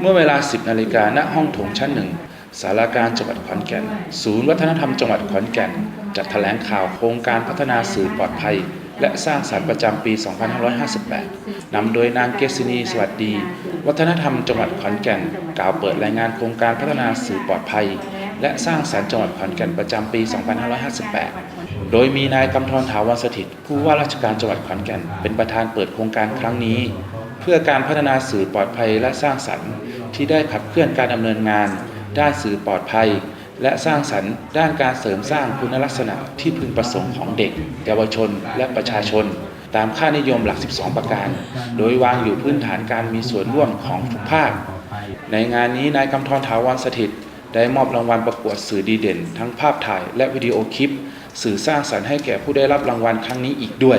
เมื่อเวลา 10 นาฬิกาณห้องโถงชั้นหนึ่งสารการจังหวัดขอนแก่น ศูนย์วัฒนธรรมจังหวัดขอนแก่น จัดแถลงข่าวโครงการพัฒนาสื่อปลอดภัย และสร้างสรรค์ประจำปี 2558 นำโดยนางเกษณีสวัสดี วัฒนธรรมจังหวัดขอนแก่น กล่าวเปิดรายงานโครงการพัฒนาสื่อปลอดภัย และสร้างสรรค์จังหวัดขอนแก่นประจำปี 2558 โดยมีนายกำธรถาวรสถิตผู้ว่าราชการจังหวัดขอนแก่น เป็นประธานเปิดโครงการครั้งนี้ พื่อการพัฒนาสื่อปลอดภัยและสร้างสรรค์ ที่ได้ขับเคลื่อนการดำเนินงาน ด้านสื่อปลอดภัย และสร้างสรรค์ ด้านการเสริมสร้างคุณลักษณะที่พึงประสงค์ของเด็ก เยาวชน และประชาชน ตามค่านิยมหลัก 12 ประการ โดยวางอยู่พื้นฐานการมีส่วนร่วมของทุกภาค ในงานนี้นายกำธรถาวรสถิตได้มอบรางวัลประกวดสื่อดีเด่น ทั้งภาพถ่ายและวิดีโอคลิป สื่อสร้างสรรค์ให้แก่ผู้ได้รับรางวัลครั้งนี้อีกด้วย